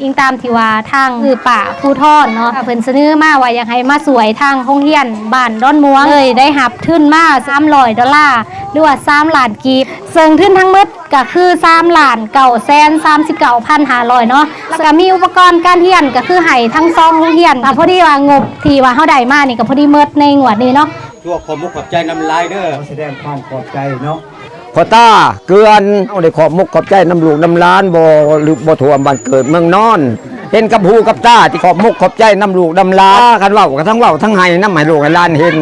อิงตามที่ว่าทางคือป่าผู้ทอดเนาะเพิ่นเสนอมาว่าอยากให้มาสวยทางโรงเรียนบ้านดอนม่วงเลยได้หับทุนมา300ดอลลาร์หรือว่า3ล้านกีบซึ่งทุนทั้งหมดก็คือ3ล้าน9แสน39,500เนาะแล้วก็มีอุปกรณ์การเรียนก็คือให้ทั้งสองโรงเรียนอะพอดีว่างบที่ว่าเฮาได้มานี่ก็พอดีเมิดในงวดนี้เนาะทั่วขอมุกขอบใจน้ำลายเด้อแสดงความขอบใจเนาะ พอต้าเกลือนเอาได้ขอบมุกขอบใจน้ำลูกน้ำล้านบ่หรือบ่ถ่วมบ้านเกิดเมืองนอน เห็นกับหูกับตาที่ขอบมุกขอบใจน้ำลูกน้ำล้านกันเว้ากันทั้งเว้าทั้งไห้น้ำไห้ลูกไห้หลานเห็น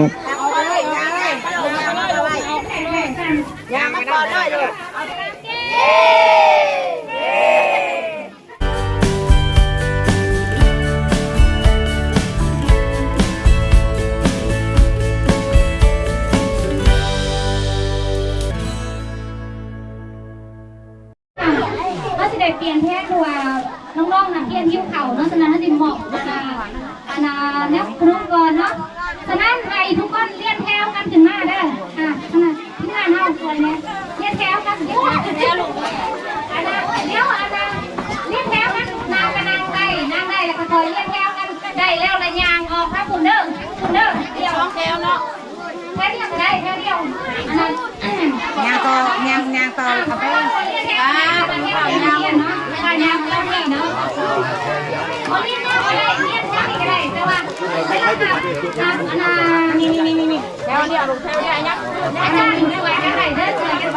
ก็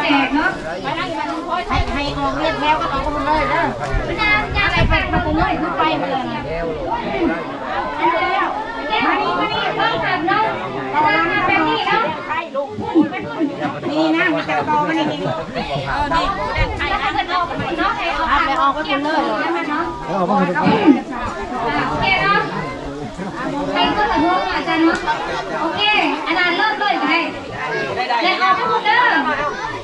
แจกเนาะไปนั่งกันคอยให้ให้ออกเรียกแถวก็ออกกันเลยเด้ออาจารย์จะไปไปมาเลยขึ้นไปมาเลยนะมานี่มานี่ต้องทำเนาะอาจารย์มาเป็นนี่เนาะนี่นะมีแต่ตอมันนี่เออนี่ใครเอาเนะเนาะให้ออกไปออกก็คุณเลยเนาะเอามาให้ทุกคนโอเคเนาะใครก็จะรู้อาจารย์เนาะโอเคอันนั้นเริ่มเลยไปได้ออกทุกคนเด้ออ่านี่ไปเด้อน้องน้องมาลูกเอาไปเลยพูดพูดพูดพูดไปไปลานุพูดพูดว่าอันนั้นให้อันนั้นอาจารย์เลยให้เพิ่นแจ้งไปทั้งทีมันจะเป็นระเบียบนะเอ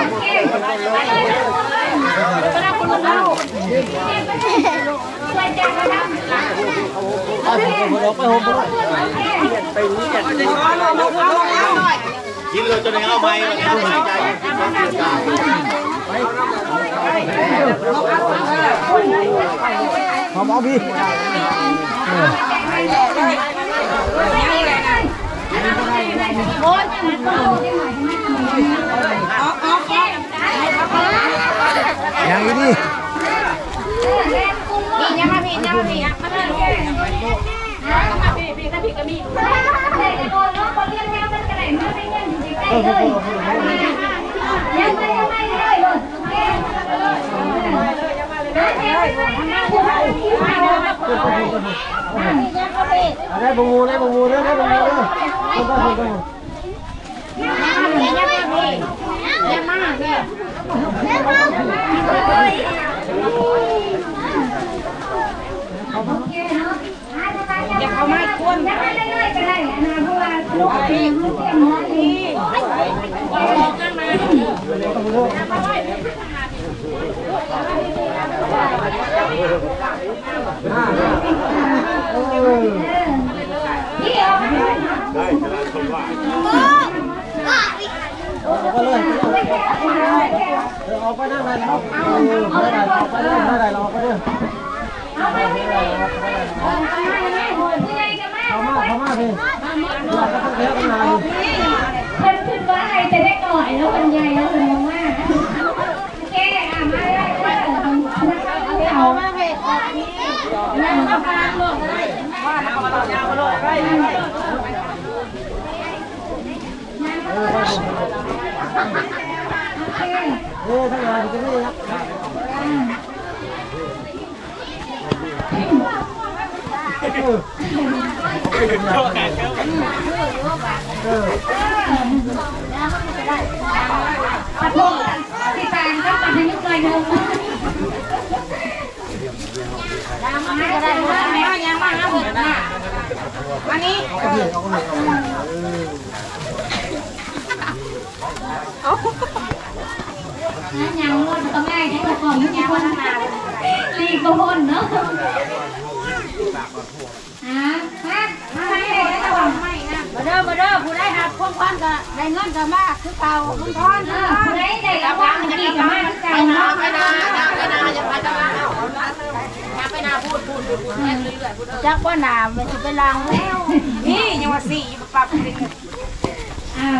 พระคุณลุงช่วยแจ้งนะครับโอเคกินเล ยจนเอาไม้มาทำหายใจขอมเอาพี่อย่างนี้ดินี่ยังมาพี่ยังมาพี่มาเลยมาพี่พี่ถ้าพี่ก็มีแต่โดนน้องคนเลี้ยงแมวมันกระไรมาไม่เงี้ยอยู่ใกล้เลยยังไม่ยังไม่เลยเลยได้บูได้บูเด้อได้บูเด้อต้องต้องต้อง อย่าเข้ามาคนยังไม่ได้เลยก็ได้นะเพราะว่าลูกพี่เป็นหมอที่พี่ออกมาเลยได้ชนะคนว่า เอาไปหน้าไหนเราเอาไปหน้าไหนเราไปเด้อเอาไปพี่พี่เอาไปเลย โอ้ทั้งายจะได้รับขอโทษพี่แตงกัดให้นิอันนี้ ยังรถต้องง่ายที่จะของยังคนมาลีกบนเนาะอ่ามามาให้ได้ระวังไม่นะมาเด้อมาเด้อผู้ได้หักความความก็ได้เงินก็มากคือเก่าคุณพรเออผู้ใดได้ระวังกี่กับมาที่ใจเนาะไปนาไปนาอย่าไปนเอาไปนาพูดพูดพูดพูดเรื่อยๆพูดจักว่านามันสิไปล้างแล้วนี่ยังว่าสี่ปรับเลยอ่า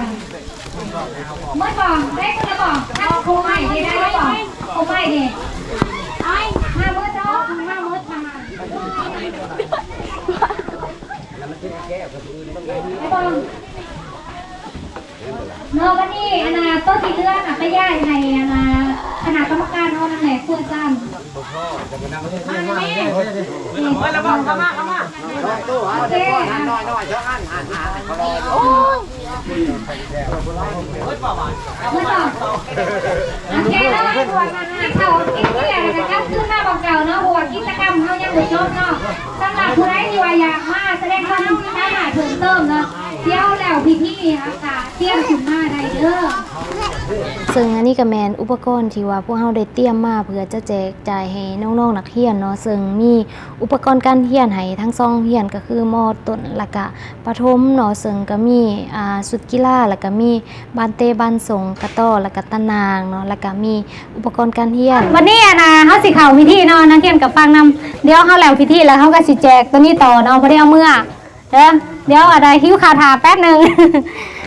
มื่อก่อนได้ก็จะบอกถ้าครูใหม่ดีได้ก็บอกครูใหม่ดีไอ้มามื่อเจ้ามามื่อทำไม่บอกเมื่อวันนี้อนาต้นที่เลือนอะไปย่ายในอนาคณะกรรมการเขานั่นแหละควรจำระวังเข้ามาเข้ามาโอเคไม่บอกโอ้ โอเคแล้วให้บวชมาให้เขากินเที่ยงนะครับขึ้นหน้าบังเก่าเนาะบวชกิจกรรมเขายังไม่จบเนาะสำหรับผู้ใดที่ว่าอยากมาแสดงความยินดีหน้าหาเพิ่มเติมเนาะเที่ยวแล้วพี่ๆนะคะเที่ยวถึงมาได้เด้อ ซึ่งอันนี้ก็แมนอุปกรณ์ที่ว่าพวกเราได้เตรียมมาเพื่อจะแจกจ่ายให้น้องๆนักเรียนเนาะซึ่งมีอุปกรณ์การเรียนให้ทั้งสองเรียนก็คือมอต้นและก็ประถมเนาะซึ่งก็มีอ่าสุดกีฬาแล้วก็มีบานเตบานสงกระต้อแล้วก็ตะนางเนาะแล้วก็มีอุปกรณ์การเรียน วันนี้อะนะเขาสิเข่าพิธีเนาะนักเรียนกับฟังนำเดี๋ยวเขาแล้วพิธีแล้วเขาก็สิแจกตัวนี้ต่อเนาะพอได้เอาเมื่อเด้อเดี๋ยวอะไรหิ้วขาถาแป๊บหนึ่ง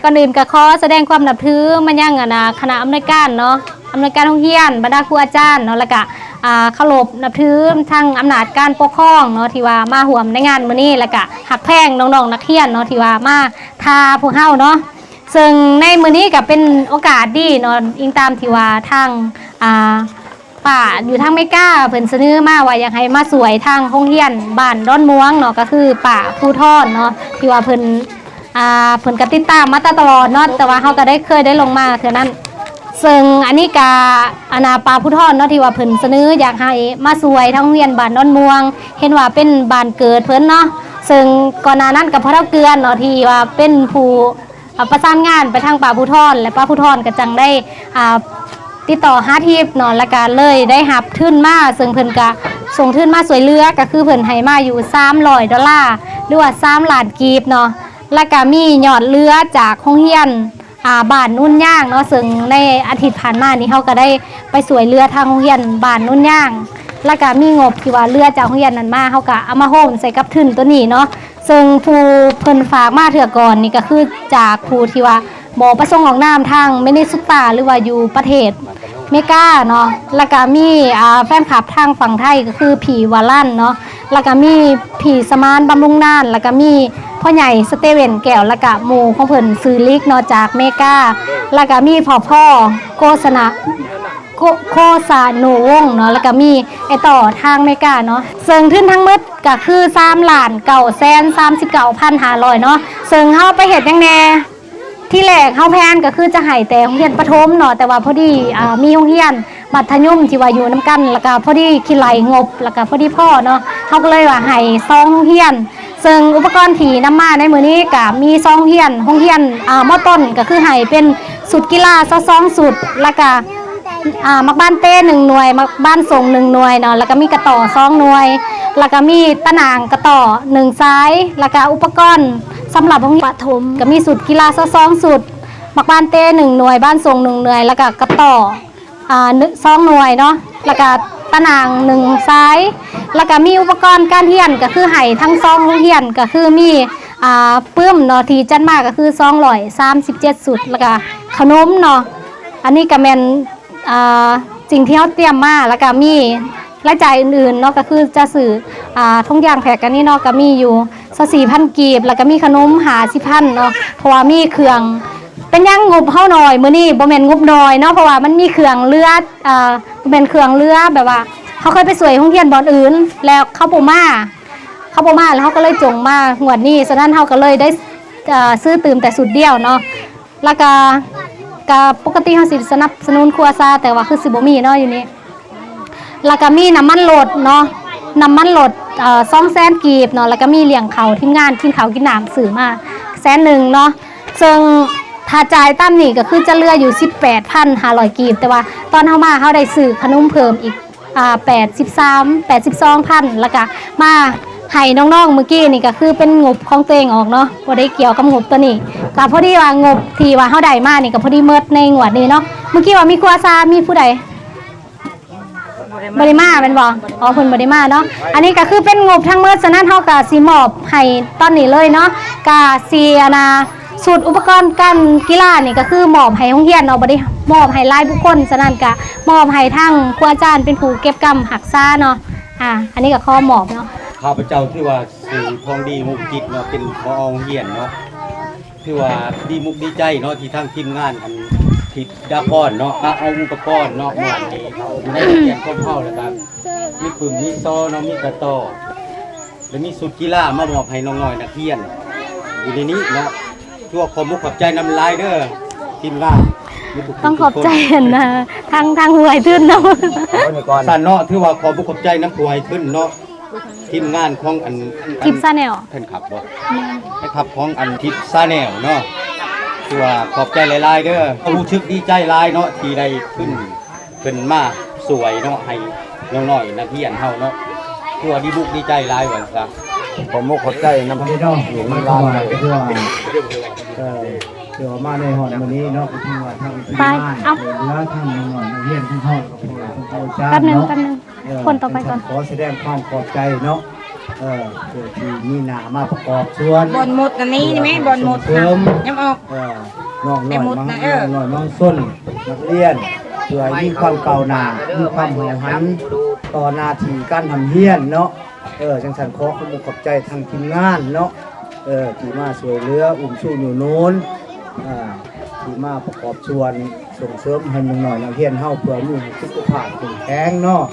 ก่อนอื่นก็ขอแสดงความนับถือมันยังอะนะคณะอำนวยการเนาะอำนวยการท่องเที่ยวบรรดาครูอาจารย์เนาะแล้วก็อ่าเคารพนับถือทางอำนาจการปกครองเนาะที่ว่ามาห่วมในงานมื้อนี้แล้วก็หักแพงน้องๆนักเรียนเนาะที่ว่ามาทาพวกเฮาเนาะซึ่งในมือนี้ก็เป็นโอกาสดีเนาะอิงตามที่ว่าทางอ่าป่าอยู่ทางไม่กล้าเพิ่นเสนอมาว่าอยากให้มาสวยทางห้องเฮียนบ้านด้อนม่วงเนาะก็คือป่าผู้ทอนเนาะที่ว่าเพิ่น อ่าเพิ่นก็ติดตามมาตลอดเนาะแต่ว่าเฮาก็ได้เคยได้ลงมาเท่านั้นซึ่งอันนี้กาอนาปลาผู้ทอนเนาะที่ว่าเพิ่นเสนออยากให้มาสวยทั้งเรียนบ้านดอนม่วง เห็นว่าเป็นบ้านเกิดเพิ่นเนาะซึ่งก่อนหน้านั้นกับพ่อเท่าเกลือนเนาะที่ว่าเป็นผู้ประสานงานไปทางป่าผู้ทอนและป้าผู้ทอนก็จังได้ติดต่อหาทีบเนาะและก็เลยได้หับทื่นมาซึ่งเพิ่นก็ส่งทื่นมาสวยเรือก็คือเพิ่นให้มาอยู่300ดอลลาร์หรือว่า3ล้านกีบเนาะ แล้วก็มียอดเรือจากโรงเรียนอ่าบ้านนุ่นย่างเนาะซึ่งในอาทิตย์ผ่านมานี้เขาก็ได้ไปสวยเรือทางโรงเรียนบ้านนุ่นย่าง แล้วก็มีงบที่ว่าเรือจากโรงเรียนนั้นมาเขาก็เอามาโฮมใส่กับทุนตัวนี้เนาะซึ่งผู้เพิ่นฝากมาเถื่อก่อนนี่ก็คือจากผู้ที่ว่าบ่ประสงค์ออกนามทางไม่ได้สุตาหรือว่าอยู่ประเทศเมกาเนาะแล้วก็มีอ่าแฟนคลับทางฝั่งไทยก็คือผีวาลันเนาะ แล้วก็มีผีสมานบำรุงน่าน แล้วก็มีพ่อใหญ่สเตเวนแก้วและกะหมู่ของเพิ่นซื้อลิกนาะจากเมกาแล้วก็มีพ่อพ่อโฆษณาโคโฆษาโนวงเนาะแล้วก็มีไอต่อทางเมกาเนาะเซิงขึ้นทั้งหมดก็คือ3ล้านเก่าแสน39,500เนาะเซิงเฮาไปเฮ็ดจังแน่ที่แรกเฮาแพนก็คือจะให้แต่โรงเรียนประถมเนาะแต่ว่าพอดีอ่ามีโรงเรียน มัธยมที่ว่าอยู่นํกันแล้วก็พอดีคิดไหลงบแล้วก็พอดีพ่อเนาะเฮาก็เลยว่าให้ซองเรียน ซึ่งอุปกรณ์ที่นำมาในมือนี้ก็มีซองเฮียนห้องเฮียนอ่ามอต้นก็คือให้เป็นสุดกีฬาซอซองสุดแล้วก็อ่ามักบ้านเต้หนึ่งหน่วยมักบ้านส่งหนึ่งหน่วยเนาะแล้วก็มีกระต่อสองหน่วย แล้วก็มีตะนางกระต่อหนึ่งซ้ายแล้วก็อุปกรณ์สำหรับห้องปฐมก็มีสุดกีฬาซอซองสุดมักบ้านเต้หนึ่งหน่วยบ้านส่งหนึ่งหน่วยแล้วก็กระต่อ อ่าหนึ่งสองหน่วยเนาะแล้วก็ตะนางหนึ่งซ้าย แล้วก็มีอุปกรณ์การเรียนก็คือไห้ทั้งซองเรียนก็คือมีอ่าปื้มเนาะที่จัดมาก็คือซองร้อยสามสิบเจ็ดสุดแล้วก็ขนมเนาะอันนี้ก็แมนอ่าสิ่งที่เขาเตรียมมาแล้วก็มีรายจ่ายอื่นๆเนาะก็คือจะสื่ออ่าทุกอย่างแผกกันนี่เนาะก็มีอยู่สสี่พันกีบ แล้วก็มีขนมหาสิพันเนาะเพราะว่ามีเครื่อง เป็นยังงบเฮาหน่อยมื้อนี้บ่แม่นงบน้อยเนาะเพราะว่ามันมีเครื่องเรือเอ่อบ่แม่นเครื่องเรือแบบว่าเขาเคยไปสวยโรงเรียนบ่อนอื่น แล้วเขาบ่มาเขาบ่มาแล้วเขาก็เลยจงมางวดนี้ฉะนั้นเฮาก็เลยได้ซื้อตื่มแต่สุดเดียวเนาะแล้วก็ก็ปกติเฮาสิสนับสนุนครัวซาแต่ว่าคือสิบ่มีเนาะอยู่นี่แล้วก็มีน้ำมันโหลดเนาะน้ำมันรถเอ่อสองแสนกีบเนาะแล้วก็มีเลี้ยงเขาทีมงานกินเขากินน้ำสื่อมาแสนหนึ่งเนาะซึ่ง ถ้าจ่ายตั้มนี่ก็คือจะเลืออยู่ 18,500กีบ แต่ว่าตอนเฮามาเฮาได้ซื้อขนมเพิ่มอีกอ่า83 82,000แล้วก็มาให้น้องๆเมื่อกี้นี่ก็คือเป็นงบของตัวเองออกเนาะบ่ได้เกี่ยวกับงบตัวนี้ก็พอดีว่างบที่ว่าเฮาได้มานี่ก็พอดีเมิดในงวดนี้เนาะเมื่อกี้ว่ามีครัวซามีผู้ใดบริมาเป็นบออ๋อเพิ่นบริมาเนาะ อันนี้ก็คือเป็นงบทั้งหมดฉะนั้นเฮาก็สิมอบให้ตอนนี้เลยเนาะก็สิอานา สูตรอุปกรณ์การกีฬานี่ก็คือมอบให้โรงเรียนเนาะบ่ได้มอบให้รายบุคคลฉะนั้นก็มอบให้ทางครูอาจารย์เป็นผู้เก็บกรรมหักษาเนาะอ่าอันนี้ก็ข้อมอบเนาะข้าพเจ้าที่ว่าสื่อทองดีมุกจิตเนาะเป็นพอโรงเรียนเนาะที่ว่าดีมุกดีใจเนาะที่ทางทีมงานอันทิดดาพอนเนาะเอาอุปกรณ์เนาะมาในอยู่ในโรงเรียนของเฮาแล้วกันมีปืนมีซอเนาะมีกระต่อแล้วมีสุดกีฬามามอบให้น้องๆนักเรียนอยู่ในนี้เนาะ ทั่วขอมุกขอบใจน้ำลายเด้อทีมงานต้องขอบใจนะทางทางหวยทื่นเนาะสันเนาะที่ว่าขอบุกขอบใจน้ำผู้ให้ขึ้นเนาะทีมงานของอันอันคลิปซาแนลเพิ่นขับบ่ให้ขับของอันทิปซาแนลเนาะที่ว่าขอบใจหลายๆเด้อรู้สึกดีใจหลายเนาะที่ได้ขึ้นเป็นมาสวยเนาะให้น้อยๆนักเรียนเฮาเนาะที่ว่าดีบุกดีใจหลายว่าซะผมมุกขอบใจน้ำพี่น้องอยู่มาสบายก็คือว่า เออเดี๋ยวมาในหอดวันนี้เนาะก็คือว่าทางที่บ้านแล้วทางหน่อยเรียนที่ห้องกับพ่อของอาจารย์แป๊บนึงเนาะแป๊บนึงคนต่อไปก่อน ขอแสดงความขอบใจเนาะเออเพื่อที่มีหนามาประกอบส่วน บอลหมดอันนี้นี่ไหมบอลหมดเพิ่มยังออก เออน้องหน่อยในหมดน้องนะเออหน่อยน้องส้นนักเรียนเพื่อให้มีความเก่าหนามีความหัวหันต่อหนาทีการทำเฮียนเนาะเออจังสันขอขอบคุณขอบใจทางทีมงานเนาะ เออที่มาสวยเรืออุ่มสู้อยู่โน้นอ่าที่มาประกอบส่วนส่งเสริมให้น้องหน่อยนักเรียนเฮาเพื่อมีสุขภาพแข็งแรงเนาะ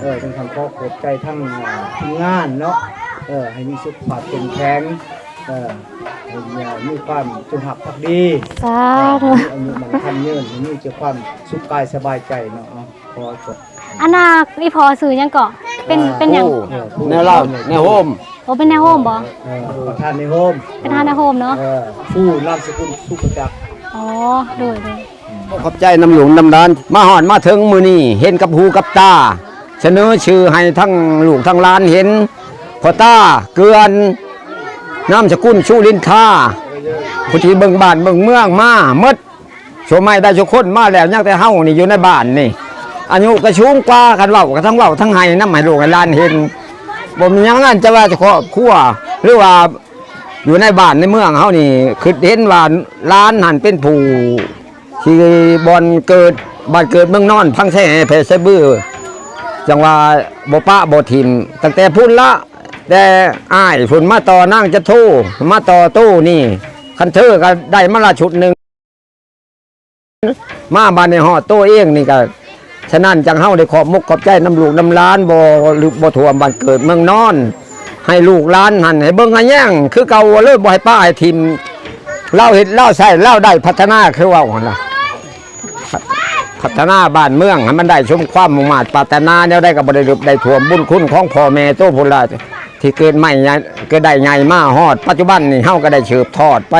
เออจังสันขอขอบใจทั้งอ่าทีมงานเนาะเออให้มีสุขภาพแข็งแรงเออให้มีความจงหักภักดีสาธุอายุมันทันยืนนี่จะความสุขกายสบายใจเนาะเอาพอจบอันน่ะอีพอสื่อยังเกาะเป็นเป็นหยังแนวเล่าแนวโฮม โอ้เป็นแนโฮมบ่เออประธานในโฮมเป็นทานแนโฮมเนาะเออผู้นามสกุลสุประจักษ์อ๋อโดยโดยขอบใจน้ำหลวงน้ำดานมาหอดมาถึงมือนี่เห็นกับหูกับตาเสนอชื่อให้ทั้งลูกทั้งหล้านเห็นพอตาเกลือนน้ำสกุลชูลินทาผู้ที่เบิ่งบ้านเบิ่งเมืองมาหมดโชว์ไม่ได้โชว์คนมาแล้วยังแต่เฮานี่อยู่ในบ้านนี่อายุก็สูงกว่ากันเว้ากันทั้งเว้าทั้งให้น้ำให้ลูกให้ลานเห็น บ่มีหยังงั้นจะว่าจะครอบครัวหรือว่าอยู่ในบ้านในเมืองเฮานี่คือเห็นว่าร้านหันเป็นผู้ที่บอนเกิดบ้านเกิดเมืองนอน พังแท้เพชรบื้อจังว่าบ่ปะบ่ทิมตั้งแต่พุ่นละ แต่อ้ายพุ่นมาต่อนั่งจะโทมาต่อตู้นี่ คันเธอก็ได้มาละชุดหนึ่งมาบ้านในหอดโต้เองนี่ก็ ฉะนั้นจังเฮาได้ขอบมุกขอบใจน้ำลูกน้ำล้านบ่หรือบ่ท่วมบ้านเกิดเมืองนอน ให้ลูกล้านหันให้เบิ่งให้แย่งคือเก่าเลยบ่ให้ป้าให้ทิมเล่าเห็ดเล่าใส่เล่าได้พัฒนาคือว่าหั่นล่ะพัฒนาบ้านเมืองให้มันได้ชมความมุ่งมาตรปรารถนาแนวได้กับบริรุได้ถ่วมบุญคุณของพ่อแม่โตพุนละที่เกิดใหม่ใหญ่ก็ได้ใหญ่มาฮอด ปัจจุบันนี่เฮาก็ได้เฉิบทอดไป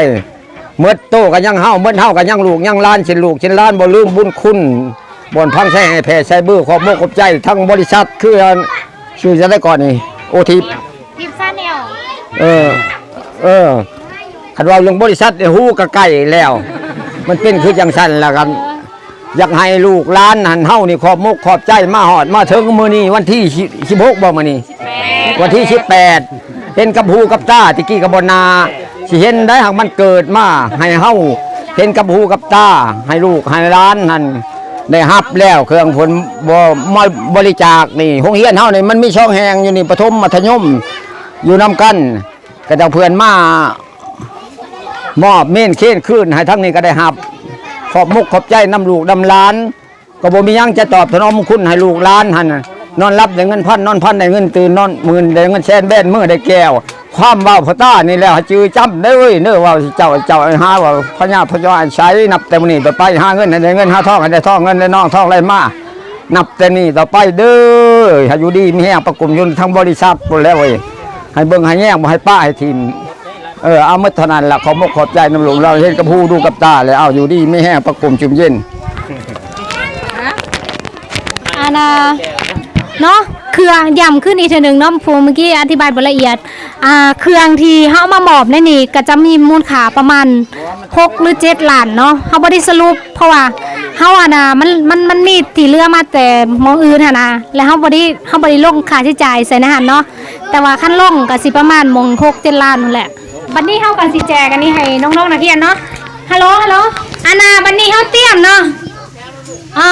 เมื่อโตก็ยังเฮาเมื่อเฮาก็ยังลูกยังล้านเช่นลูกเช่นล้านบ่ลืมบุญคุณ บ่อนพังแท้ให้แผ่ใส่บื้อขอบโมกขอบใจ ทั้งบริษัทคืออันชื่อจะได้ก่อนนี่โอทีคลิปซาแนลเออ เออคันว่าเรื่องบริษัทเนี่ยฮู้ก็ใกล้แล้ว มันเป็นคือจังซั่นล่ะกันอยากให้ลูกหล้านหันเฮานี่ขอบมุกขอบใจมาหอดมาถึงมื้อนี้วันที่16บ่มื้อนี้วันที่18เห็นกับหูกับตาตะกี้กับบนาสิเห็นได้หากมันเกิดมาให้เฮาเห็นกับหูกับตาให้ลูกให้หล้านนั่น ได้รับแล้วเครื่องผลบ่มาบริจาคนี่ห้องเฮียนเฮานี่มันมีช่องแหงอยู่นี่ประถมมัธยมอยู่นํกันก็เจ้าเพื่อนมามอบเม่นเค้นขึ้นให้ทั้งนี้ก็ได้ฮับ ขอบมุกขอบใจน้ำลูกดำล้าน ก็บ่มียังจะตอบถนอมคุณให้ลูกล้านหัน นอนรับได้เงินพันนอนพันได้เงินตื่นนอนหมื่นได้เงินแสนแบนมือได้แก้ว ความว้าพต้านี่แหล้วจือจำได้เว้ยเนื้อว่าเจ้าเจ้าหาว่าพญาพญาใช้นับแต่มื้อนี้ไปไปหาเงินได้เงินหาทองห้ได้ทองเงินได้น้องทองไรมานับแต่นี้ต่อไปเด้อให้อยู่ดีมีแห้งประกุมอยุนทั้งบริษัทพุ่นแล้วเว้ยให้เบิ่งให้แย่งบ่ให้ป้าให้ทีมเออเอาหมดเท่านั้นละขอมกขอบใจน้ำหลวงเราเห็นกับผู้ดูกับตาเลยเอาอยู่ดีไมีแห้งประกุมจุ่มเย็นอันน่ะ เนาะเครื่องย่ำขึ้นอีกทีหนึ่งเนาะพูเมื่อกี้อธิบายบละเอียดอ่าเครื่องที่เฮามาหมอบในนี่ก็จะมีมูลค่าประมาณ6หรือ7ล้านเนาะเฮาบ่ได้สรุปเพราะว่าเฮาอะนะมันมันมันมีที่เรือมาแต่มองอื่นหั่นนะแล้วเฮาบ่ได้เฮาบ่ได้ลงค่าใช้จ่ายใส่ในหันเนาะแต่ว่าคันลงก็สิประมาณหมอง6 7ล้านนั่นแหละบัดนี้เฮาก็สิแจกอันนี้ให้น้องๆนักเรียนเนาะฮัลโหลฮัลโหลอันน่ะบัดนี้เฮาเตรียมเนาะอ่า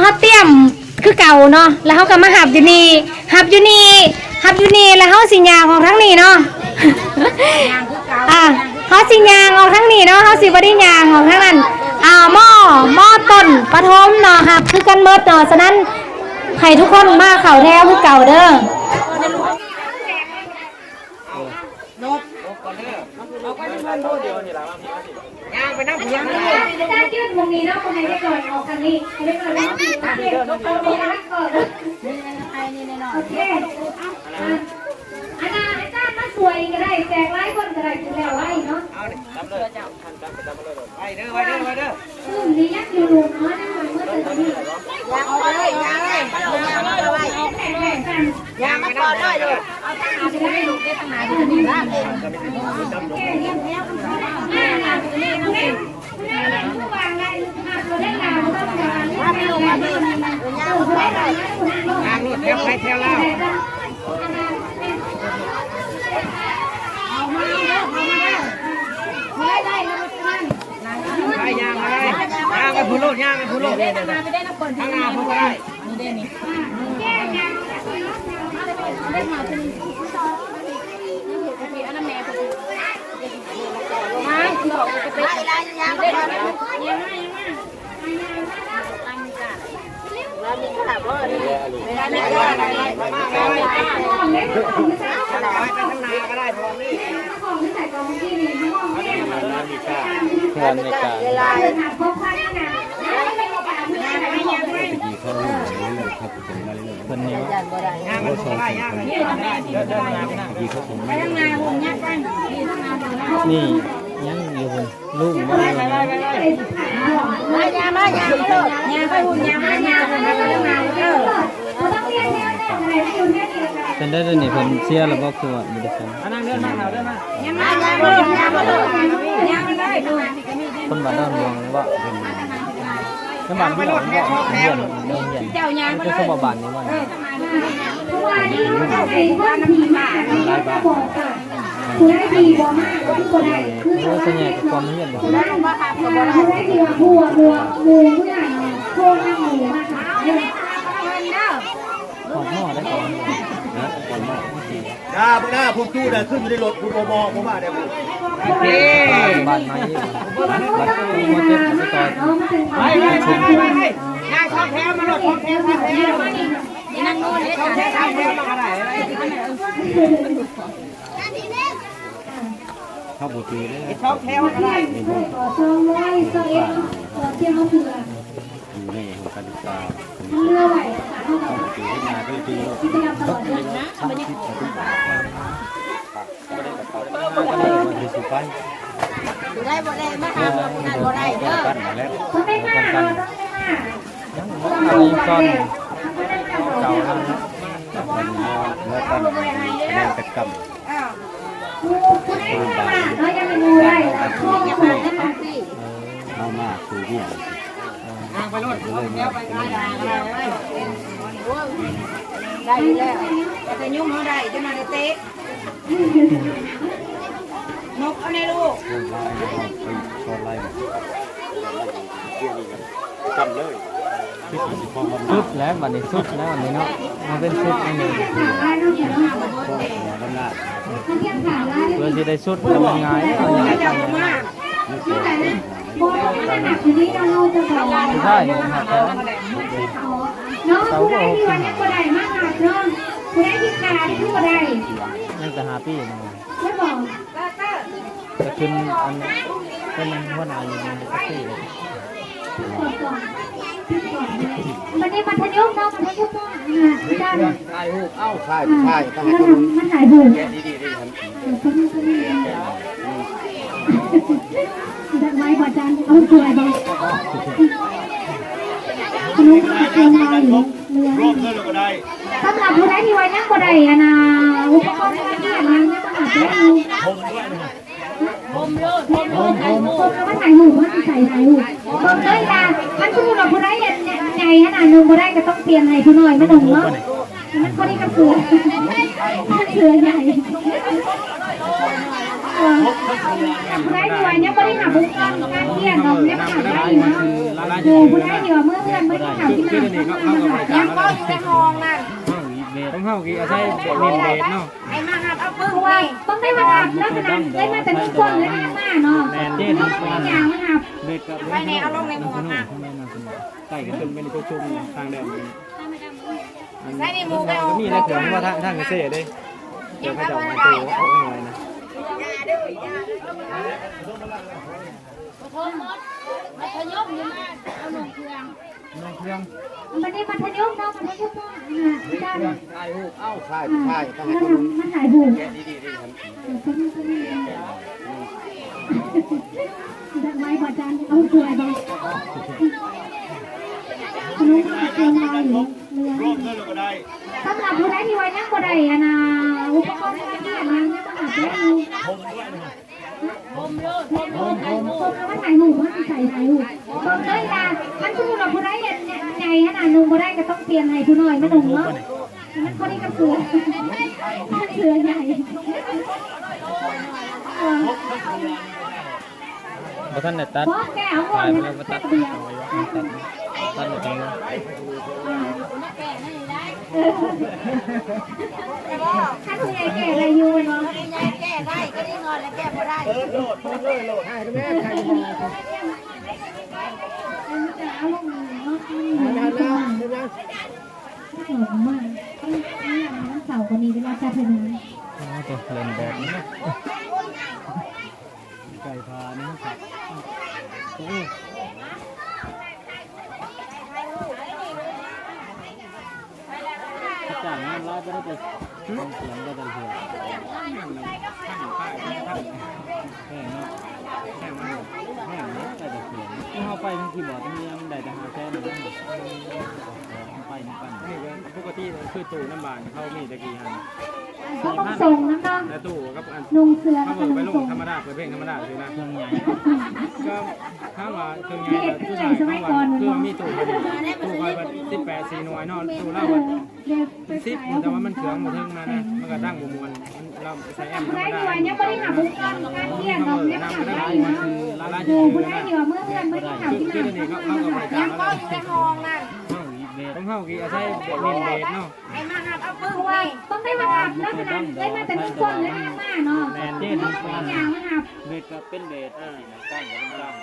เฮาเตรียม คือเก่าเนาะแล้วเฮาก็มาหับอยู่นี่หับอยู่นี่หับอยู่นี่แล้วเฮาสิยางออกทั้งนี้เนาะอ่าเฮาสิยางออกทั้งนี้เนาะเฮาสิบ่ได้ยางออกทั้งนั้นอ่าหม้อหม้อต้นปฐมเนาะหับคือกันเบิดเนาะฉะนั้นให้ทุกคนมาเข้าแถวคือเก่าเด้อ อาจารย์ยืดวงนี้เนาะคนไหนได้ก่อนออกทางนี้ได้ก่อนแล้วโอเคตรงนี้นะก่อนโอเคเอาอาจารย์อาจารย์มาสวยก็ได้แจกไลฟ์คนก็ได้ถึงแล้วไว้เนาะไปเด้อไปเด้อไปเด้ออืมนี่ยักษ์อยู่ดูเนาะนั่งหน่อยเมื่อถึงนี้ยางเอาเลยยางเลยยางเอาเลยแข็งแรงกันยางมาก่อนเลยเลยเอาตั้งหาจะได้ลูกได้ตั้งหาที่นี่บ้าเองโอเคเยี่ยมแล้วาอ่าตรงนี้น้องเองผู้วางไงหากเราได้งานต้องงานมาไปลงมาไปลงมาเออได้งานงานรถแถวไปแถวแล้วเอามาเด้อเอามาเด้อไม่ได้แล้วมันไปย่างอะไรย่างไปพูโลดย่าง ไปพูโลดข้างหน้าพูก็ได้ของเล็กของไม่ใช่ไปข้างหน้าก็ได้พอนี่ของไม่ใส่กองที่นี่ห้องเนี่ยเพื่อนในกาเวลาหาพบพันนะไม่ได้การไม่ได้ไม่ยังไม่ดีเข้าเรื่องเรื่องครับผมมาเรื่องเพิ่นนี้ย่างไปพูก็ได้ย่างไปเดินเดินมาไปนั่งดี เขาผมไปทำงานผมยักกันนี่ทำงานผมนะนี่ยังอยู่ลุงบ่ได้ไปไปไปไปมายามายามเถอะยามไปหุ่นยามมายามไปทำงานเออเราต้องเรียนแน่ๆอะไรคุณแม่เรียนอะไรเป็นได้ด้วนี่เพิ่นเสียแล้วบ่คือว่าบ่ได้ฟังนั่งเดินมาเดินมายามมายาม เลยยามเลยยามเลยดูคนบ้านดอนเมืองว่าน้ำบ้านพี่น้องว่าเรียนโรงเรียนเจ้ายามก็คือบ่บ้านนี้ว่าเพราะว่านี่มันต้องเป็นว่าดีมากนี่ก็บอกค่ะคุณได้ดีบ่มากคุณก็ได้คือโอ้ส่วนใหญ่ก็ความเรียนบ่ได้ว่า ค่ะคุณได้ดีว่าบัวบัวบัวผู้ใหญ่โคตรน่าหมูมากค่ะเด้อขอดหม้อได้ก่อนนะก่อนมาจ้าพวกหน้าพวกจู้เดินขึ้นอยู่ในรถคุณโมโมผมมาเดี๋ยวบ้านมาอยู่บัดกูมาเจ็บไปต่อไปไปไปไปไปย่างข้าวแถวมาหลดข้าวแถวข้าวแถวนั่งโน่นข้าวแถวข้าวแถวมาอะไรเข้าบูตีเลยข้าวแถวก็ได้ต่อซองร้อยซองเอ็กต่อเที่ยวเผื่ออยู่ในของการศึกษาเรือไหวเท่ากับเข้าบูตีให้มาก็ตีโลกกิจกรรมตลอดเลยนะดีสุดไปได้บ่ได้มาหาบ่ได้บ่ได้เด้อกันมาแล้วคนไม่มาเราต้องไม่มายังบ่มีก่อนเก่าแล้วมันนอนเมื่อกันแรงตะกำคุณไม่มาเรายังไม่รู้ได้ข้อมูลได้ไหมเอามาสู่เนี่ยย่างไปรถข้าวแถวไปได้ได้ได้แล้วแต่ยุ่งเฮาได้จะมาเตะนกเอาในลูกเรื่องไล่ไปชอนไล่แบบเรื่องนี้กันจำเลยคิดว่าสิพอมัน สุดแล้วบัดนี้สุดแล้วอันนี้เนาะมันเป็นสุดอันนี้ได้ต้องเขียนว่าพวกหัวน้ำหน้าถ้าเทียบขาได้เพื่อสิได้สุดแล้วมันง่ายเอาอย่างนี้ไม่เคยเป็นโบขนาดนี้เราจะบอกว่าใช่ครับน้องผู้ใดที่วันนี้ผู้ใดมากหนักน้องผู้ใดที่ขาที่ผู้ใดยังแต่หาปีนึงไม่บอกจะขึ้นอันเป็นหัวหน้าอยู่ในสักปีเลย กดก่อนวันนี้มัธยมเนาะมัธยมเนาะอ่าอาจารย์ถ่ายรูปเอ้าใช่ใช่ต้องให้แล้วคนมันถ่ายรูปแกะดีๆดีครับดอกไม้ขอจานเอาสวยบ่ขนมเตรียมมาอยู่เรือรวมเงินก็ได้สำหรับผู้ใดที่ไว้นั่งบ่ได้อะนะอุปกรณ์การเรียนยังไม่ต้องหาเจ้าอยู่ผมแล้วมันถ่ายรูปมันใส่ถ่ายรูป ผมเลยล่ะมันคือเราผู้ใดใหญ่ขนาดนึงบ่ได้ก็ต้องเปลี่ยนให้ผู้น้อยไม่หนุ่มเนาะมันพอดีกับเสือเสือใหญ่ผู้ใดที่ไว้ยังบ่ได้หาอุกรการเรียนเนาะยังหาได้เนาะคือผู้ใดที่ว่าเมื่อเพื่อนไม่ได้หาที่ไหนยังก็อยู่ในห้องนั่น เข้ากี่อาศัยเน้นเบสเนาะไอ้มาหับเอาปึ้งไว้ต้องได้มาหับแล้วนะได้มาแต่นุ่งส้นเลยนะมาเนาะแมนเด็เด่ดนทุกอย่างมาหับเบสกับไปในเอาลงในหมวกอะใส่กันเป็นเป็นตัวชุ่มทางแดดใส่ในหมูไปเอามีอะไรเกิดว่าทางทางเซ่เด้เดี๋ยวเขาจะมาตัวเอาหน่อยนะมัธยมอยู่มาเอาลงเครื่อง น้องเครื่องมันนี่มัธยมเนาะมัธยมเนาะอาจารย์ถ่ายรูเอ้าใช่อ่าใช่ต้องให้แล้วคนมันถ่ายรูแกะดีดีครับดอกไม้ขอจานเอาสวยบ่ขนมเตรียมมาอยู่เรือรวมเงินก็ได้สำหรับผู้ใดที่ไว้นั่งบ่ได้อะนะอุปกรณ์การเรียนยังไม่ต้องหาเจ้าอยู่ผมแล้วมันถ่ายรูปมันใส่ถ่ายรูปผมเลยล่ะมันคือเราผู้ใดใหญ่ข นาดนึงบ่ได้ก็ต้องเปลี่ยนให้ผู้น้อยไม่นุ่มเนาะมันพอดีกับเสือเสือใหญ่บ่ท่านได้ตัดพแกเอาหมถ่ายดไปเลแล้ยวก็ตัดเดียวตัดตัดหมดเลยถ้าคุณยายแก่อะไรอยู่เนาะแก้ได้ก็ได้นอนแล้วแก้บ่ได้เอาลงมาเนาะหอมมากนี่น้ำเสา คนนี้เวลาจะถึงตัวเล่นแบบนี้ไก่พานี่ครับโอ้จ้างงานร้ายไปได้ไปเสียงก็จะเสียแห้งเนาะแห้งเนาะ แห้งเนาะแต่จะเสียงที่เขาไปทั้งที่บอกทั้งนี้มันได้แต่หาแค่นี้ไปนี่กันนี่ก็ปกติคือตู้น้ำบานเขามีตะกี้ฮันเขาต้องส่งน้ำเนาะแล้วตู้กับอันนุ่งเสื้อถ้าแล้วก็ดไปนุ่งส่งธรรมดาเปิดเพลงธรรมดาคือนะเครื่องใหญ่ก็ถ้าว่าเครื่องใหญ่แบบผู้ชายเขาว่าเครื่องมีตู้ตู้คอยแบบสิบแปดสี่หน่วยนอนตู้เล่าว่าเด็กสิบแต่ว่ามันเครื่องมาถึงมานะมันก็ตั้งบุมวน เราใช้แอมธรรได้มดาดีวันนี้ไม่ได้หาบุกการการเรียนเราเออเนี่ยนั่งหาไม่ได้ได้มันนะคือละลายคืชื่ออผู้นะได้ดีว่าเมื่อเพื่อนไม่ได้หาคือที่คือไหนเดี๋ยวนี้เขาเขาก็ไปจ้างอยู่ในห้องนั่นต้องเข้ากี่อาศัยเน้นเบสเนาะไอ้มาหับเอาปึ้งเพราะว่าต้องได้มาหับแล้วนะได้มาแต่นุ่งส้นเลยนะมาเนาะแมนเด่ต้นองอย่างมาหับเบสก็เป็นเบสอ่าตั้งกับตั้ง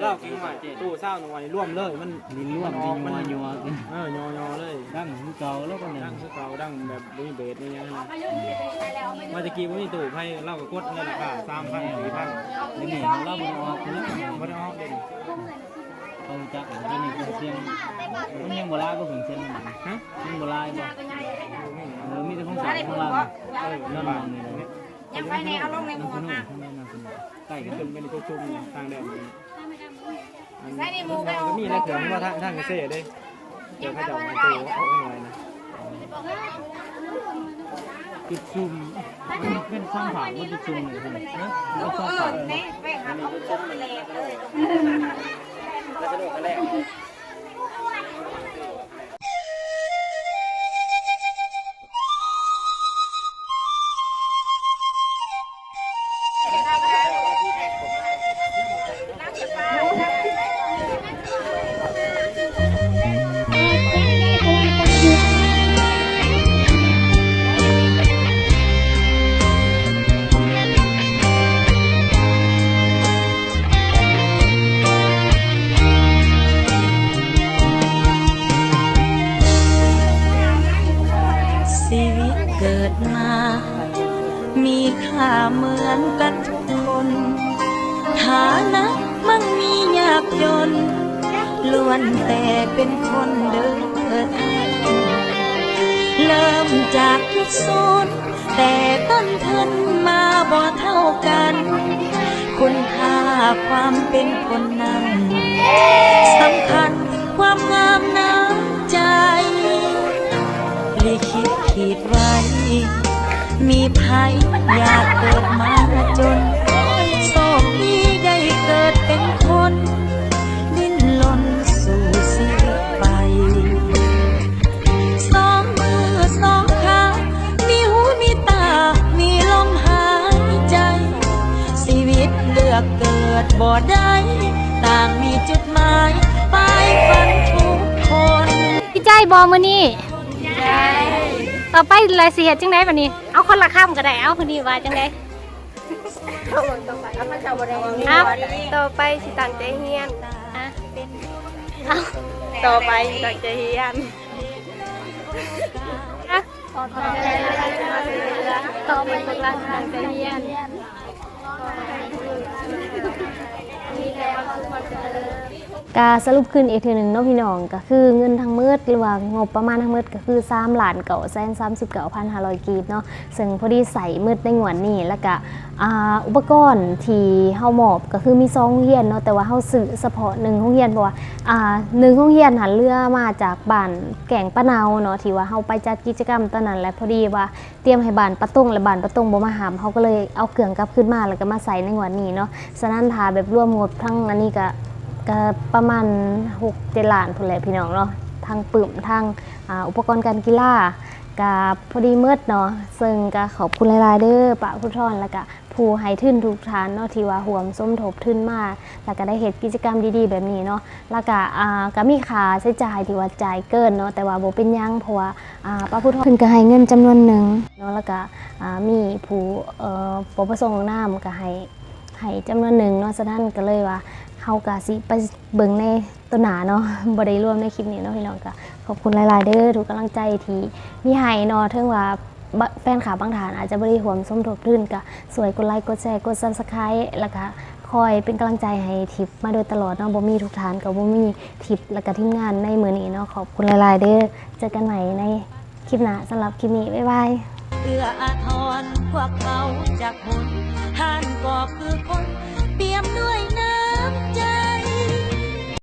เล่ากินหน่อยตู้เศร้าหน่อยร่วมเลย มันดินร่วมดินมันยัวเออยอยอเลย ดังคือเก่าแล้วก็ดังคือเก่าดังแบบมีเบสนี่ยังนะมาตะกี้ว่ามีตู้ให้เล่ากับกดเลยราคาสามพันสี่พันนี่นี่เล่าบนออกนะบนออกเด่นเขาจักเด่นนี่ก็เสียงมันยังโบราณก็ถึงเส้นฮะยังโบราณบ่เออมีแต่ของสาวของเราเออนั่นบางนี่เลยยังไปในเอาลงในหมวกอะใกล้กันเป็นเป็นตัวชุ่มทางแดด ใส่ในหมูไปเอาก็มีอะเกิดว่าทางทางเซ่เด้เดี๋ยวเขาจะมาตัวเอาหน่อยนะจุดซุ่มเป็นซ่องผ่านว่าจุดซุ่มเลยนะลูกช่องเอผ่าอนแม่ไปหาเอาปึ้งไปเลยเลยแล้วจะโดนกันแรก เป็นคนนั้นสำคัญความงามน้ำใจลิขิตขีดไว้ มีภัยอยากเกิดมาจนโชคดีได้เกิดเป็นคน ดบ่ได้ ต่างมีจุดหมายปลายฝันทุกคนพี่ใจบอมื้อนี้ต่อไปลายสิเฮ็ดจังไดบัดนี้ เอาคนละคำก็ได้ เอาคนนี้ว่าจังไดเอาต่อไปสิตั้งใจเฮียนอะต่อไปสิตั้งใจเฮียนอะต่อไปพวกเราตั้งใจเรียน మాట్లాడారు กาสรุปขึ้นอีกทีหนึ่งเนาะพี่น้องก็คือเงินทั้งมืดหรือว่างบประมาณทั้งมืดก็คือ3หลานเก่าแสนสามสิบเก้าพันห้าร้อยกีบเนาะซึ่งพอดีใส่มืดในงวดนี้แล้วก็อุปกรณ์ที่เฮามอบก็คือมีซองเฮียนเนาะแต่ว่าเฮาซื้อเฉพาะหนึ่งห้องเฮียนเพราะว่าหนึ่งห้องเฮียนหันเรือมาจากบ้านแก่งป้าเนาเนาะที่ว่าเฮาไปจัดกิจกรรมตอนนั้นและพอดีว่าเตรียมให้บ้านป้าตงและบ้านป้าตงบ่มาหามเฮาก็เลยเอาเครื่องกลับขึ้นมาแล้วก็มาใส่ในงวดนี้เนาะฉะนั้นถ้าแบบรวมงบทั้งอันนี้ก็ ก็ประมาณ6เจล้านพุ่นแหละพี่น้องเนาะทางปึ่มทางอ,อุปกรณ์การกีฬากับพอดีเมิดเนาะซึ่งก็ขอบคุณหลายๆเด้อปะผู้ทอนแล้วก็ผู้ให้ทุนทุกทานเนาะที่ว่าห่วมส้มทบทุนมาแล้วก็ได้เฮ็ดกิจกรรมดีๆ แบบนี้เนาะแล้วก็อ่าก็มีค่าใช้จ่ายที่ว่าจ่ายเกินเนาะแต่ว่าโบเป็นยังเพราะว่าอ่าป้าผู้ทอนเพิ่นก็ให้เงินจำนวนหนึ่งเนาะแล้วก็อ่ามีผู้เอ่อบ่ประสงค์นามก็ให้ให้จำนวนหนึ่งเนาะฉะนั้นก็เลยว่า เฮากะสิไปเบิ่งในตัวหนาเนาะบ่ได้ร่วมในคลิปนี้เนาะพี่น้องก็ขอบคุณหลายๆเด้อทุกกำลังใจที่มีให้เนาะถึงว่าแฟนขาบางฐานอาจจะบ่ได้ห่วมสมทบทุนก็สวยกดไลค์กดแชร์กด Subscribe แล้วก็คอยเป็นกำลังใจให้ทิปมาโดยตลอดเนาะบ่มีทุกฐานก็บ่มีทิปแล้วก็ทีมงานในมือนี้เนาะขอบคุณหลายๆเด้อเจอกันใหม่ในคลิปหน้าสำหรับคลิปนี้บ๊ายบายเอื้ออาทรพวกเขาจากคนท่านก็คือคนเปี่ยมด้วยน้